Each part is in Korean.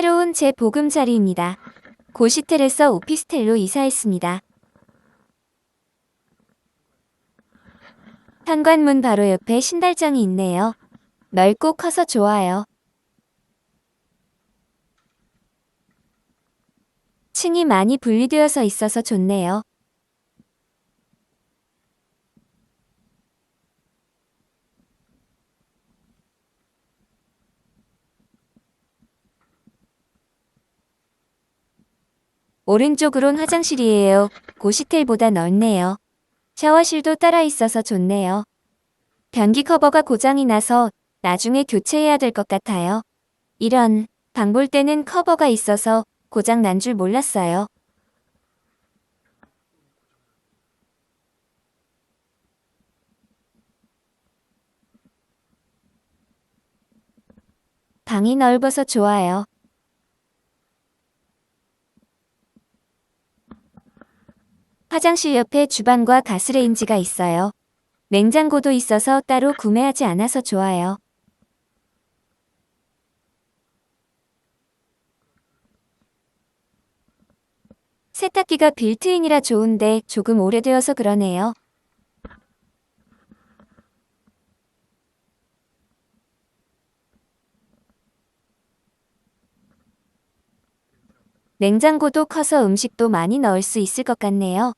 새로운 제 보금자리입니다. 고시텔에서 오피스텔로 이사했습니다. 현관문 바로 옆에 신발장이 있네요. 넓고 커서 좋아요. 층이 많이 분리되어서 있어서 좋네요. 오른쪽으론 화장실이에요. 고시텔보다 넓네요. 샤워실도 따라 있어서 좋네요. 변기 커버가 고장이 나서 나중에 교체해야 될 것 같아요. 이런, 방 볼 때는 커버가 있어서 고장 난 줄 몰랐어요. 방이 넓어서 좋아요. 화장실 옆에 주방과 가스레인지가 있어요. 냉장고도 있어서 따로 구매하지 않아서 좋아요. 세탁기가 빌트인이라 좋은데 조금 오래되어서 그러네요. 냉장고도 커서 음식도 많이 넣을 수 있을 것 같네요.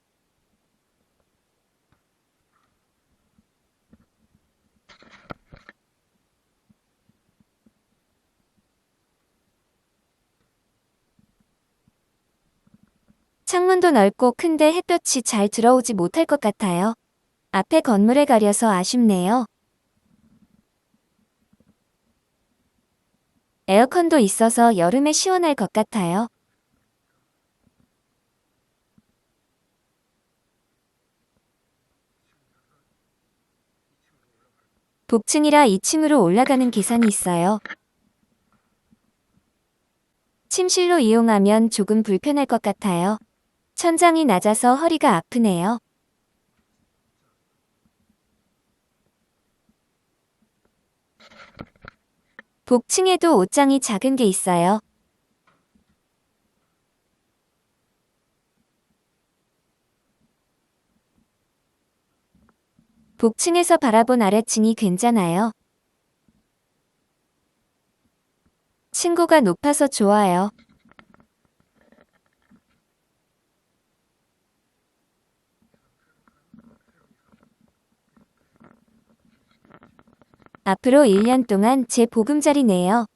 창문도 넓고 큰데 햇볕이 잘 들어오지 못할 것 같아요. 앞에 건물에 가려서 아쉽네요. 에어컨도 있어서 여름에 시원할 것 같아요. 복층이라 2층으로 올라가는 계단이 있어요. 침실로 이용하면 조금 불편할 것 같아요. 천장이 낮아서 허리가 아프네요. 복층에도 옷장이 작은 게 있어요. 복층에서 바라본 아래층이 괜찮아요. 층고가 높아서 좋아요. 앞으로 1년 동안 제 보금자리네요.